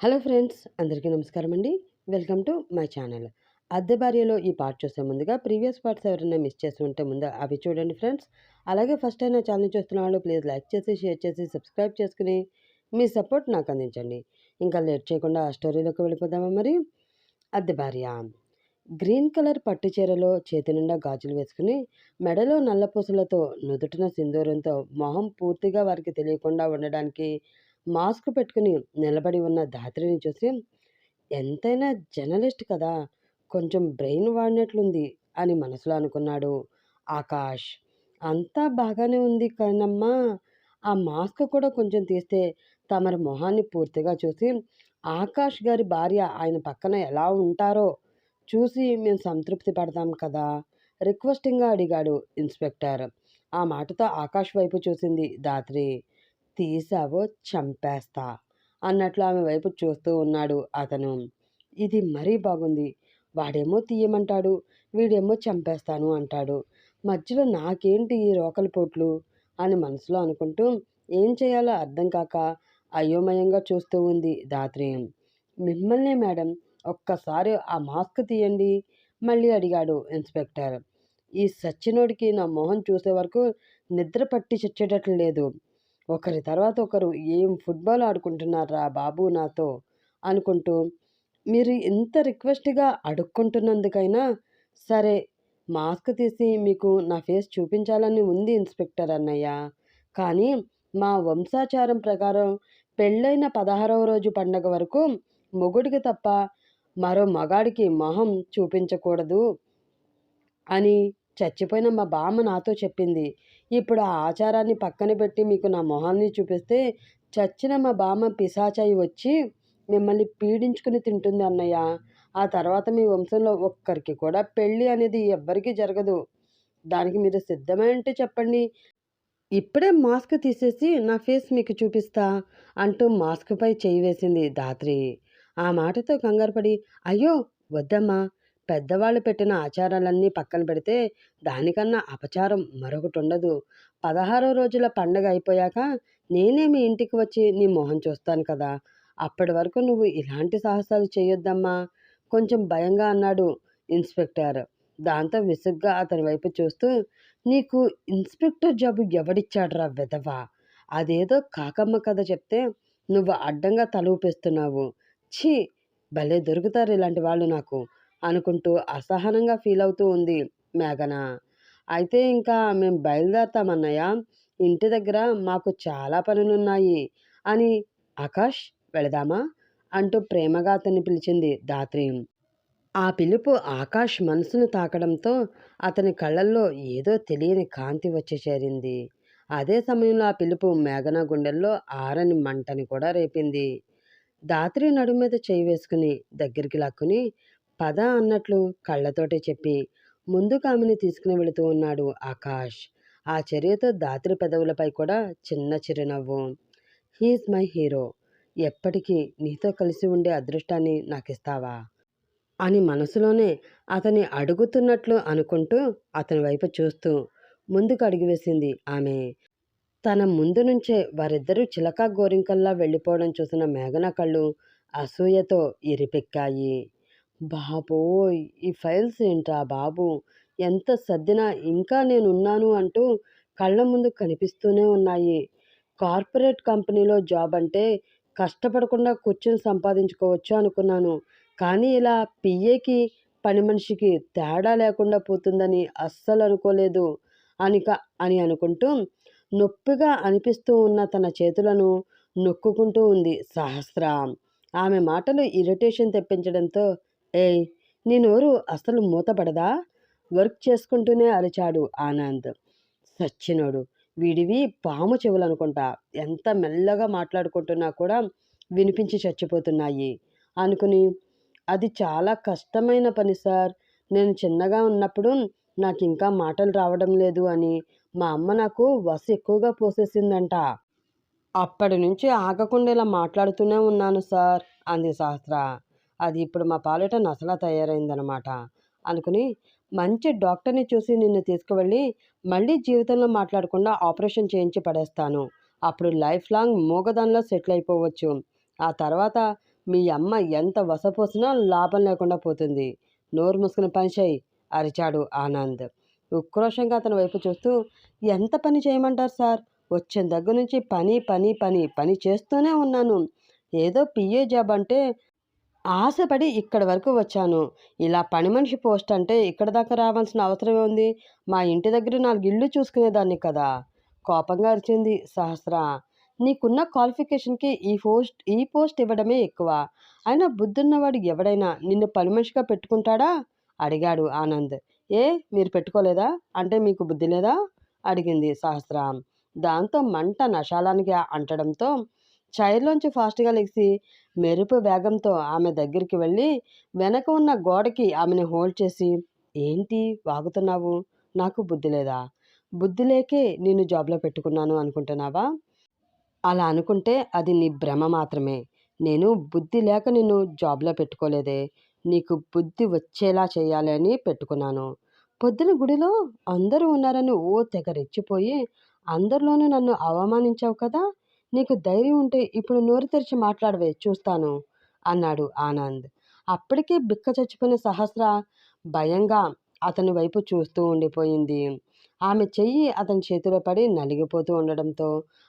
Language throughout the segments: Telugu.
హలో ఫ్రెండ్స్ అందరికీ నమస్కారం అండి. Welcome to my channel. అద్దె భార్యలో ఈ పార్ట్ చూసే ముందుగా ప్రీవియస్ పార్ట్స్ ఎవరైనా మిస్ చేసి ఉంటే ముందు అవి చూడండి ఫ్రెండ్స్. అలాగే ఫస్ట్ అయినా ఛానల్ చూస్తున్న వాళ్ళు ప్లీజ్ లైక్ చేసి షేర్ చేసి సబ్స్క్రైబ్ చేసుకుని మీ సపోర్ట్ నాకు అందించండి. ఇంకా లేట్ చేయకుండా ఆ స్టోరీలోకి వెళ్ళిపోదామా మరి? అద్దె భార్య గ్రీన్ కలర్ పట్టు చీరలో చేతి నిండా గాజులు వేసుకుని మెడలో నల్లపూసలతో నుదుటిన సింధూరంతో మొహం పూర్తిగా వారికి తెలియకుండా ఉండడానికి మాస్క్ పెట్టుకుని నిలబడి ఉన్న ధాత్రిని చూసి ఎంతైనా జర్నలిస్ట్ కదా కొంచెం బ్రెయిన్ వాడినట్లుంది అని మనసులో అనుకున్నాడు ఆకాష్. అంతా బాగానే ఉంది కానమ్మా ఆ మాస్క్ కూడా కొంచెం తీస్తే తమరి మొహాన్ని పూర్తిగా చూసి ఆకాష్ గారి భార్య ఆయన పక్కన ఎలా ఉంటారో చూసి మేము సంతృప్తి పడతాం కదా రిక్వెస్టింగ్గా అడిగాడు ఇన్స్పెక్టర్. ఆ మాటతో ఆకాష్ వైపు చూసింది దాత్రి. తీసావో చంపేస్తా అన్నట్లు ఆమె వైపు చూస్తూ ఉన్నాడు అతను. ఇది మరీ బాగుంది. వాడేమో తీయమంటాడు వీడేమో చంపేస్తాను అంటాడు. మధ్యలో నాకేంటి ఈ రోకలి పోట్లు? అని మనసులో అనుకుంటూ ఏం చేయాలో అర్థం కాక అయోమయంగా చూస్తూ ఉంది దాత్రి మిమ్మల్నే మేడం ఒక్కసారి ఆ మాస్క్ తీయండి మళ్ళీ అడిగాడు ఇన్స్పెక్టర్. ఈ సచ్చినోడికి నా మొహం చూసే వరకు నిద్ర పట్టి చచ్చేటట్లు లేదు. ఒకరి తర్వాత ఒకరు ఏం ఫుట్బాల్ ఆడుకుంటున్నారా బాబు నాతో అనుకుంటూ మీరు ఇంత రిక్వెస్ట్గా అడుక్కుంటున్నందుకైనా సరే మాస్క్ తీసి మీకు నా ఫేస్ చూపించాలని ఉంది ఇన్స్పెక్టర్ అన్నయ్య. కానీ మా వంశాచారం ప్రకారం పెళ్ళైన పదహారవ రోజు పండగ వరకు మొగుడికి తప్ప మరో మగాడికి మొహం చూపించకూడదు అని చచ్చిపోయిన మా బామ్మ నాతో చెప్పింది. ఇప్పుడు ఆ ఆచారాన్ని పక్కన పెట్టి మీకు నా మొహాన్ని చూపిస్తే చచ్చిన మా బామ్మ పిశాచాయి వచ్చి మిమ్మల్ని పీడించుకుని తింటుంది అన్నయ్య. ఆ తర్వాత మీ వంశంలో ఒక్కరికి కూడా పెళ్ళి అనేది ఎవ్వరికీ జరగదు. దానికి మీరు సిద్ధమే అంటే చెప్పండి. ఇప్పుడే మాస్క్ తీసేసి నా ఫేస్ మీకు చూపిస్తా అంటూ మాస్క్పై చేయి వేసింది దాత్రి ఆ మాటతో కంగారుపడి అయ్యో వద్దమ్మా పెద్దవాళ్ళు పెట్టిన ఆచారాలన్నీ పక్కన పెడితే దానికన్నా అపచారం మరొకటి ఉండదు పదహారో రోజుల పండగ అయిపోయాక నేనే మీ ఇంటికి వచ్చి నీ మొహం చూస్తాను కదా. అప్పటి వరకు నువ్వు ఇలాంటి సాహసాలు చేయొద్దమ్మా. కొంచెం భయంగా అన్నాడు ఇన్స్పెక్టర్. దాంతో విసుగ్గా అతని వైపు చూస్తూ నీకు ఇన్స్పెక్టర్ జాబు ఎవడిచ్చాడ్రా వెధవా? అదేదో కాకమ్మ కథ చెప్తే నువ్వు అడ్డంగా తలూపిస్తున్నావు ఛీ! భలే దొరుకుతారు ఇలాంటి వాళ్ళు నాకు. అనుకుంటూ అసహనంగా ఫీల్ అవుతూ ఉంది మేఘన. అయితే ఇంకా మేము బయలుదేరతామన్నయ్య ఇంటి దగ్గర మాకు చాలా పనులున్నాయి అని ఆకాష్ వెళదామా? అంటూ ప్రేమగా అతన్ని పిలిచింది దాత్రి ఆ పిలుపు ఆకాష్ మనసును తాకడంతో అతని కళ్ళల్లో ఏదో తెలియని కాంతి వచ్చి చేరింది. అదే సమయంలో ఆ పిలుపు మేఘన గుండెల్లో ఆరని మంటని కూడా రేపింది. దాత్రి నడుము మీద చేయి వేసుకుని దగ్గరికి లాక్కుని పద అన్నట్లు కళ్ళతోటే చెప్పి ముందుకు ఆమెని తీసుకుని వెళుతూ ఉన్నాడు ఆకాష్. ఆ చర్యతో దాత్రి పెదవులపై కూడా చిన్న చిరునవ్వు. He's my hero. ఎప్పటికీ నీతో కలిసి ఉండే అదృష్టాన్ని నాకు ఇస్తావా అని మనసులోనే అతని అడుగుతున్నట్లు అనుకుంటూ అతని వైపు చూస్తూ ముందుకు అడిగివేసింది ఆమె. తన ముందు నుంచే వారిద్దరూ చిలక గోరింకల్లా వెళ్ళిపోవడం చూసిన మేఘన కళ్ళు అసూయతో ఇరిపెక్కాయి. బాబోయ్! ఈ ఫైల్స్ ఏంట్రా బాబు? ఎంత సర్దినా ఇంకా నేనున్నాను అంటూ కళ్ళ ముందు కనిపిస్తూనే ఉన్నాయి. కార్పొరేట్ కంపెనీలో జాబ్ అంటే కష్టపడకుండా కూర్చొని సంపాదించుకోవచ్చు అనుకున్నాను. కానీ ఇలా పిఏకి పని మనిషికి తేడా లేకుండా పోతుందని అస్సలు అనుకోలేదు. అనిక అని అనుకుంటూ నొప్పిగా అనిపిస్తూ ఉన్న తన చేతులను నొక్కుకుంటూ ఉంది సహస్ర. ఆమె మాటలు ఇరిటేషన్ తెప్పించడంతో ఏయ్ నీ నోరు అసలు మూతపడదా? వర్క్ చేసుకుంటూనే అరిచాడు ఆనంద్. సచ్చినోడు వీడివి పాము చెవులు అనుకుంటా ఎంత మెల్లగా మాట్లాడుకుంటున్నా కూడా వినిపించి చచ్చిపోతున్నాయి. అనుకుని అది చాలా కష్టమైన పని సార్. నేను చిన్నగా ఉన్నప్పుడు నాకు ఇంకా మాటలు రావడం లేదు అని మా అమ్మ నాకు వస ఎక్కువగా పోసేసిందంట. అప్పటి నుంచి ఆగకుండా ఇలా మాట్లాడుతూనే ఉన్నాను సార్ అంది శాస్త్ర అది ఇప్పుడు మా పాలిట నసలా తయారైందనమాట అనుకుని మంచి డాక్టర్ని చూసి నిన్ను తీసుకువెళ్ళి మళ్ళీ జీవితంలో మాట్లాడకుండా ఆపరేషన్ చేయించి పడేస్తాను. అప్పుడు లైఫ్ లాంగ్ మూగదానిలో సెటిల్ అయిపోవచ్చు. ఆ తర్వాత మీ అమ్మ ఎంత వసపోసినా లాభం లేకుండా పోతుంది. నోరు మూసుకుని పని చేయి అరిచాడు ఆనంద్. ఉక్రోషంగా అతని వైపు చూస్తూ ఎంత పని చేయమంటారు సార్? వచ్చిన దగ్గర నుంచి పని పని పని పని చేస్తూనే ఉన్నాను. ఏదో పిఏ జాబ్ అంటే ఆశపడి ఇక్కడి వరకు వచ్చాను. ఇలా పని మనిషి పోస్ట్ అంటే ఇక్కడ దాకా రావాల్సిన అవసరం ఉంది మా ఇంటి దగ్గర నాలుగు ఇల్లు చూసుకునేదాన్ని కదా. కోపంగా అరిచింది సహస్ర. నీకున్న క్వాలిఫికేషన్కి ఈ పోస్ట్ ఈ పోస్ట్ ఇవ్వడమే ఎక్కువ. అయినా బుద్ధున్నవాడు ఎవడైనా నిన్ను పని మనిషిగా పెట్టుకుంటాడా? అడిగాడు ఆనంద్. ఏ మీరు పెట్టుకోలేదా? అంటే మీకు బుద్ధి లేదా? అడిగింది సహస్ర. దాంతో మంట నశాలానికి అంటడంతో చైర్లోంచి ఫాస్ట్గా లెగిసి మెరుపు వేగంతో ఆమె దగ్గరికి వెళ్ళి వెనక ఉన్న గోడకి ఆమెను హోల్డ్ చేసి ఏంటి వాగుతున్నావు? నాకు బుద్ధి లేదా? బుద్ధి లేకే నేను జాబ్లో పెట్టుకున్నాను అనుకుంటున్నావా? అలా అనుకుంటే అది నీ భ్రమ మాత్రమే. నేను బుద్ధి లేక నిన్ను జాబ్లో పెట్టుకోలేదే. నీకు బుద్ధి వచ్చేలా చేయాలి అని పెట్టుకున్నాను. పొద్దున గుడిలో అందరూ ఉన్నారని ఓ తెగ రెచ్చిపోయి అందరిలోనూ నన్ను అవమానించావు కదా? నీకు ధైర్యం ఉంటే ఇప్పుడు నోరు తెరిచి మాట్లాడవే చూస్తాను అన్నాడు ఆనంద్. అప్పటికే బిక్క చచ్చిపోయిన సహస్ర భయంగా అతని వైపు చూస్తూ ఉండిపోయింది. ఆమె చెయ్యి అతని చేతిలో పడి నలిగిపోతూ ఉండడంతో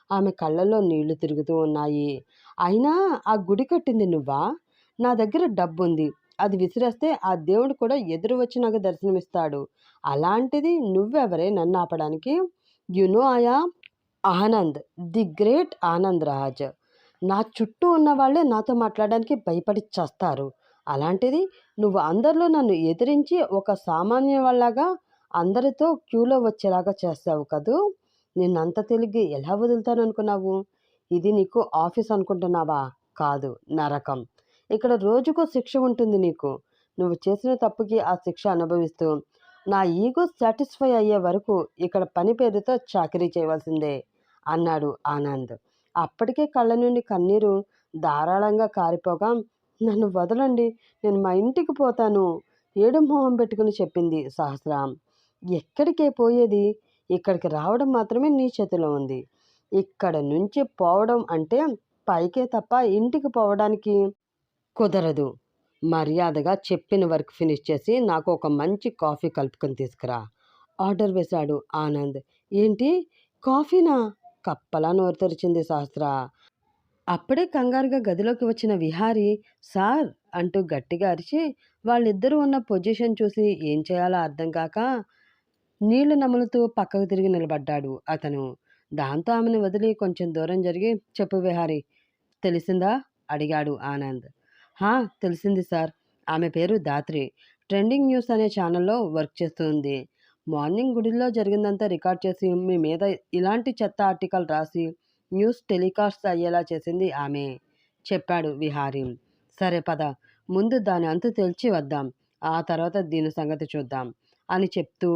ఆమె కళ్ళల్లో నీళ్ళు తిరుగుతూ ఉన్నాయి. అయినా ఆ గుడి కట్టింది నువ్వా? నా దగ్గర డబ్బుంది. అది విసిరేస్తే ఆ దేవుడు కూడా ఎదురు వచ్చి నాకు దర్శనమిస్తాడు. అలాంటిది నువ్వెవరే నన్ను ఆపడానికి? యు నో ఆయా ఆనంద్ ది గ్రేట్ ఆనంద్ రాజ్. నా చుట్టూ ఉన్న వాళ్ళే నాతో మాట్లాడడానికి భయపడి చేస్తారు అలాంటిది నువ్వు అందరిలో నన్ను ఎదిరించి ఒక సామాన్య వాళ్ళగా అందరితో క్యూలో వచ్చేలాగా చేస్తావు కదూ? నిన్నంత తెలిగి ఎలా వదులుతాను అనుకున్నావు ఇది నీకు ఆఫీస్ అనుకుంటున్నావా? కాదు నరకం. ఇక్కడ రోజుకో శిక్ష ఉంటుంది నీకు. నువ్వు చేసిన తప్పుకి ఆ శిక్ష అనుభవిస్తూ నా ఈగో సాటిస్ఫై అయ్యే వరకు ఇక్కడ పని పేరుతో చాకరీ చేయవలసిందే. అన్నాడు ఆనంద్. అప్పటికే కళ్ళ నుండి కన్నీరు ధారాళంగా కారిపోగా నన్ను వదలండి నేను మా ఇంటికి పోతాను. ఏడు మొహం పెట్టుకుని చెప్పింది సహస్ర ఎక్కడికే పోయేది? ఇక్కడికి రావడం మాత్రమే నీ చేతిలో ఉంది. ఇక్కడ నుంచి పోవడం అంటే పైకే తప్ప ఇంటికి పోవడానికి కుదరదు. మర్యాదగా చెప్పిన వర్క్ ఫినిష్ చేసి నాకు ఒక మంచి కాఫీ కలుపుకొని తీసుకురా. ఆర్డర్ వేశాడు ఆనంద్. ఏంటి? కాఫీనా? కప్పలా నోరు తెరిచింది సహస్ర. అప్పుడే కంగారుగా గదిలోకి వచ్చిన విహారి సార్ అంటూ గట్టిగా అరిచి వాళ్ళిద్దరూ ఉన్న పొజిషన్ చూసి ఏం చేయాలో అర్థం కాక నీళ్ళు నములుతూ పక్కకు తిరిగి నిలబడ్డాడు అతను. దాంతో ఆమెను వదిలి కొంచెం దూరం జరిగి చెప్పు విహారి తెలిసిందా? అడిగాడు ఆనంద్. హా తెలిసింది సార్. ఆమె పేరు దాత్రి ట్రెండింగ్ న్యూస్ అనే ఛానల్లో వర్క్ చేస్తుంది మార్నింగ్ గుడిలో జరిగిందంతా రికార్డ్ చేసి మీ మీద ఇలాంటి చెత్త ఆర్టికల్ రాసి న్యూస్ టెలికాస్ట్ అయ్యేలా చేసింది ఆమె చెప్పాడు విహారీ. సరే పద ముందు దాని అంతు తెలిచి వద్దాం ఆ తర్వాత దీని సంగతి చూద్దాం అని చెప్తూ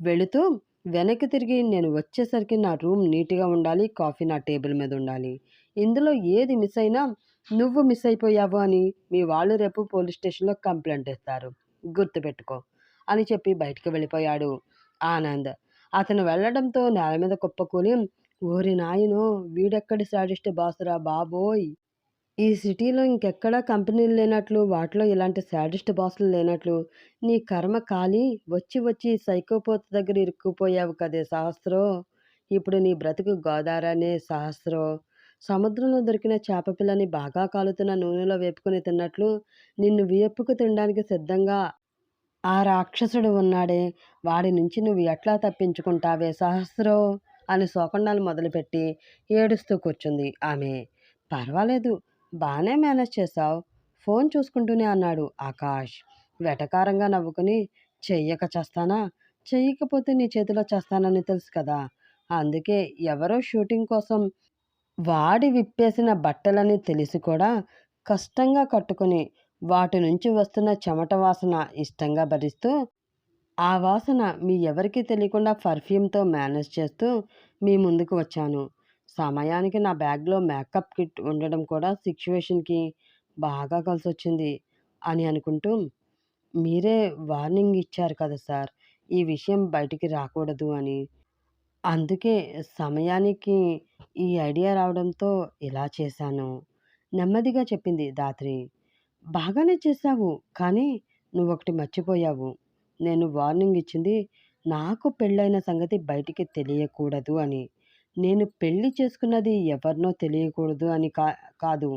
వెళుతూ వెనక్కి తిరిగి నేను వచ్చేసరికి నా రూమ్ నీట్గా ఉండాలి కాఫీ నా టేబుల్ మీద ఉండాలి. ఇందులో ఏది మిస్ అయినా నువ్వు మిస్ అయిపోయావు అని మీ వాళ్ళు రేపు పోలీస్ స్టేషన్లో కంప్లైంట్ ఇస్తారు. గుర్తుపెట్టుకో. అని చెప్పి బయటికి వెళ్ళిపోయాడు ఆనంద్. అతను వెళ్ళడంతో నేల మీద కుప్పకూలి ఓరి నాయనో వీడెక్కడి సాడిస్ట్ బాసురా బాబోయ్? ఈ సిటీలో ఇంకెక్కడా కంపెనీలు లేనట్లు వాటిలో ఇలాంటి శాడిస్ట్ బాసులు లేనట్లు నీ కర్మ కాలి వచ్చి వచ్చి సైకోపోత్ దగ్గర ఇరుక్కుపోయావు కదే సహస్రో? ఇప్పుడు నీ బ్రతుకు గోదారనే సహస్రో. సముద్రంలో దొరికిన చేప పిల్లని బాగా కాలుతున్న నూనెలో వేపుకుని తిన్నట్లు నిన్ను వియప్పుకు తినడానికి సిద్ధంగా ఆ రాక్షసుడు ఉన్నాడే వాడి నుంచి నువ్వు ఎట్లా తప్పించుకుంటావే సహస్రో? అని శోకండాలు మొదలుపెట్టి ఏడుస్తూ కూర్చుంది ఆమె. పర్వాలేదు బాగానే మేనేజ్ చేశావు. ఫోన్ చూసుకుంటూనే అన్నాడు ఆకాష్. వెటకారంగా నవ్వుకుని చెయ్యక చేస్తానా? చెయ్యకపోతే నీ చేతిలో చేస్తానని తెలుసు కదా. అందుకే ఎవరో షూటింగ్ కోసం వాడి విప్పేసిన బట్టలని తెలిసి కూడా కష్టంగా కట్టుకొని వాటి నుంచి వస్తున్న చెమట వాసన ఇష్టంగా భరిస్తూ ఆ వాసన మీ ఎవరికి తెలియకుండా పర్ఫ్యూమ్తో మేనేజ్ చేస్తూ మీ ముందుకు వచ్చాను. సమయానికి నా బ్యాగ్లో మేకప్ కిట్ ఉండడం కూడా సిచ్యువేషన్కి బాగా కలిసి వచ్చింది అని అనుకుంటూ మీరే వార్నింగ్ ఇచ్చారు కదా సార్ ఈ విషయం బయటికి రాకూడదు అని. అందుకే సమయానికి ఈ ఐడియా రావడంతో ఇలా చేశాను. నెమ్మదిగా చెప్పింది దాత్రి బాగానే చేశావు. కానీ నువ్వొకటి మర్చిపోయావు. నేను వార్నింగ్ ఇచ్చింది నాకు పెళ్ళైన సంగతి బయటికి తెలియకూడదు అని. నేను పెళ్ళి చేసుకున్నది ఎవరినో తెలియకూడదు అని కా కాదు.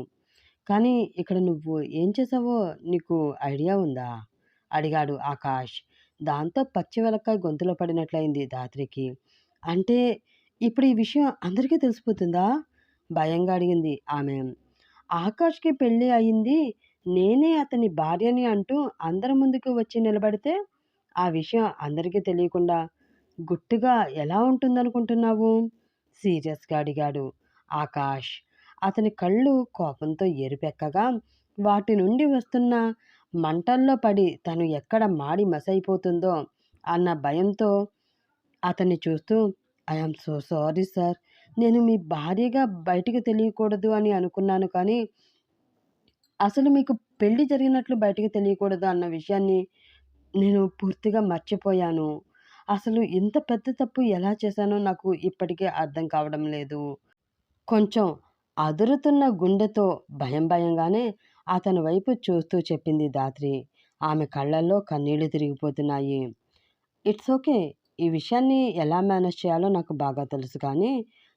కానీ ఇక్కడ నువ్వు ఏం చేసావో నీకు ఐడియా ఉందా? అడిగాడు ఆకాష్. దాంతో పచ్చి వెలక్కాయ గొంతులో పడినట్లయింది దాత్రికి అంటే ఇప్పుడు ఈ విషయం అందరికీ తెలిసిపోతుందా? భయంగా అడిగింది ఆమె. ఆకాష్కి పెళ్ళి అయింది నేనే అతని భార్యని అంటూ అందరి ముందుకు వచ్చి నిలబడితే ఆ విషయం అందరికీ తెలియకుండా గుట్టుగా ఎలా ఉంటుందనుకుంటున్నావు? సీరియస్గా అడిగాడు. ఆకాష్ అతని కళ్ళు కోపంతో ఎరుపెక్కగా వాటి నుండి వస్తున్న మంటల్లో పడి తను ఎక్కడ మాడి మసైపోతుందో అన్న భయంతో అతన్ని చూస్తూ ఐఎమ్ సో సారీ సార్. నేను మీ భార్యగా బయటికి తెలియకూడదు అని అనుకున్నాను కానీ అసలు మీకు పెళ్ళి జరిగినట్లు బయటకు తెలియకూడదు అన్న విషయాన్ని నేను పూర్తిగా మర్చిపోయాను. అసలు ఇంత పెద్ద తప్పు ఎలా చేశానో నాకు ఇప్పటికే అర్థం కావడం లేదు. కొంచెం అదురుతున్న గుండెతో భయం భయంగానే అతని వైపు చూస్తూ చెప్పింది దాత్రి. ఆమె కళ్ళల్లో కన్నీళ్ళు తిరిగిపోతున్నాయి. It's okay. ఈ విషయాన్ని ఎలా మేనేజ్ చేయాలో నాకు బాగా తెలుసు కానీ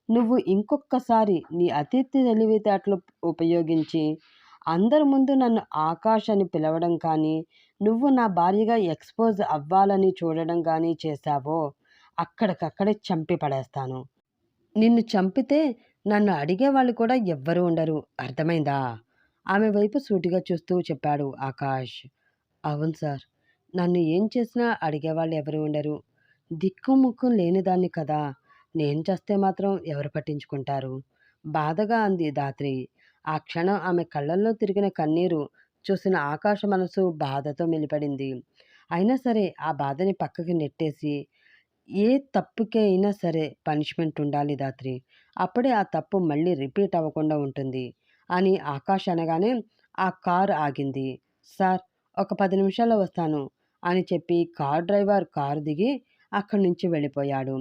నువ్వు ఇంకొకసారి నీ అతిథి తెలివితేటలు ఉపయోగించి అందరి ముందు నన్ను ఆకాష్ అని పిలవడం కానీ నువ్వు నా భార్యగా ఎక్స్పోజ్ అవ్వాలని చూడడం కానీ చేశావో అక్కడికక్కడే చంపి పడేస్తాను. నిన్ను చంపితే నన్ను అడిగే వాళ్ళు కూడా ఎవ్వరూ ఉండరు. అర్థమైందా? ఆమె వైపు సూటిగా చూస్తూ చెప్పాడు ఆకాష్. అవును సార్. నన్ను ఏం చేసినా అడిగేవాళ్ళు ఎవరు ఉండరు. దిక్కుముక్కు లేనిదాన్ని కదా. నేను చేస్తే మాత్రం ఎవరు పట్టించుకుంటారు? బాధగా అంది దాత్రి ఆ క్షణం ఆమె కళ్ళల్లో తిరిగిన కన్నీరు చూసిన ఆకాశ మనసు బాధతో మిలిపడింది అయినా సరే ఆ బాధని పక్కకి నెట్టేసి ఏ తప్పుకే అయినా సరే పనిష్మెంట్ ఉండాలి దాత్రి. అప్పుడే ఆ తప్పు మళ్ళీ రిపీట్ అవ్వకుండా ఉంటుంది అని ఆకాష్ అనగానే ఆ కారు ఆగింది. సార్ ఒక పది నిమిషాల్లో వస్తాను అని చెప్పి కార్ డ్రైవర్ కారు దిగి అక్కడి నుంచి వెళ్ళిపోయాడు.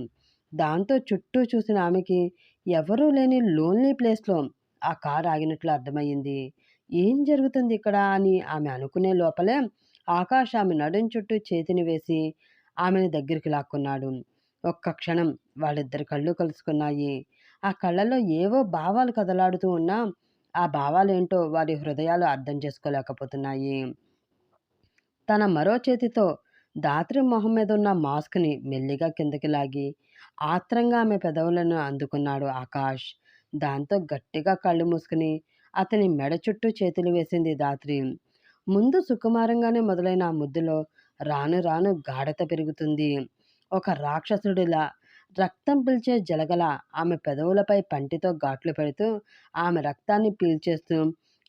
దాంతో చుట్టూ చూసిన ఆమెకి ఎవరూ లేని లోన్లీ ప్లేస్లో ఆ కారు ఆగినట్లు అర్థమయ్యింది. ఏం జరుగుతుంది ఇక్కడ? అని ఆమె అనుకునే లోపలే ఆకాష్ ఆమె నడుం చుట్టూ చేతిని వేసి ఆమెను దగ్గరికి లాక్కున్నాడు. ఒక్క క్షణం వాళ్ళిద్దరి కళ్ళు కలుసుకున్నాయి. ఆ కళ్ళల్లో ఏవో భావాలు కదలాడుతూ ఉన్నా ఆ భావాలేంటో వారి హృదయాలు అర్థం చేసుకోలేకపోతున్నాయి. తన మరో చేతితో దాత్రి మొహం మీద ఉన్న మాస్క్ని మెల్లిగా కిందకి లాగి ఆత్రంగా ఆమె పెదవులను అందుకున్నాడు ఆకాష్. దాంతో గట్టిగా కళ్ళు మూసుకుని అతని మెడ చుట్టూ చేతులు వేసింది దాత్రి. ముందు సుకుమారంగానే మొదలైన ఆ ముద్దులో రాను రాను గాఢత పెరుగుతుంది. ఒక రాక్షసుడిలా రక్తం పీల్చే జలగల ఆమె పెదవులపై పంటితో ఘాట్లు పెడుతూ ఆమె రక్తాన్ని పీల్చేస్తూ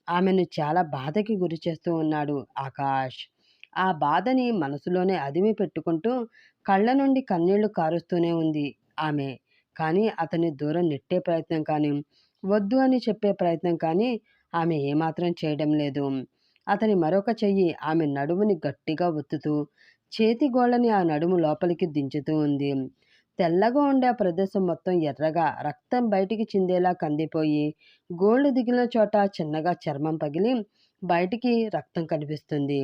ఆమెను చాలా బాధకి గురి చేస్తూ ఉన్నాడు ఆకాష్. ఆ బాధని మనసులోనే అదిమి పెట్టుకుంటూ కళ్ళ నుండి కన్నీళ్ళు కారుస్తూనే ఉంది ఆమె. కానీ అతని దూరం నెట్టే ప్రయత్నం కానీ వద్దు అని చెప్పే ప్రయత్నం కానీ ఆమె ఏమాత్రం చేయడం లేదు. అతని మరొక చెయ్యి ఆమె నడుముని గట్టిగా ఒత్తుతూ చేతి గోళ్ళని ఆ నడుము లోపలికి దించుతూ ఉంది. తెల్లగా ఉండే ఆ ప్రదేశం మొత్తం ఎర్రగా రక్తం బయటికి చిందేలా కందిపోయి గోళ్ళు దిగిన చోట చిన్నగా చర్మం పగిలి బయటికి రక్తం కనిపిస్తుంది.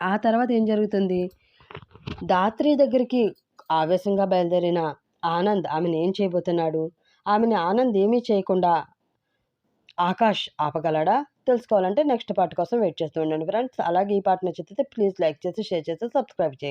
ఆ తర్వాత ఏం జరుగుతుంది? దాత్రి దగ్గరికి ఆవేశంగా బయలుదేరిన ఆనంద్ ఆమెను ఏం చేయబోతున్నాడు? ఆమెని ఆనంద్ ఏమీ చేయకుండా ఆకాష్ ఆపగలడా? తెలుసుకోవాలంటే నెక్స్ట్ పార్ట్ కోసం వెయిట్ చేస్తూ ఉండండి ఫ్రెండ్స్. అలాగే ఈ పార్ట్ నచ్చితే ప్లీజ్ లైక్ చేసి షేర్ చేసి సబ్స్క్రైబ్ చేయండి.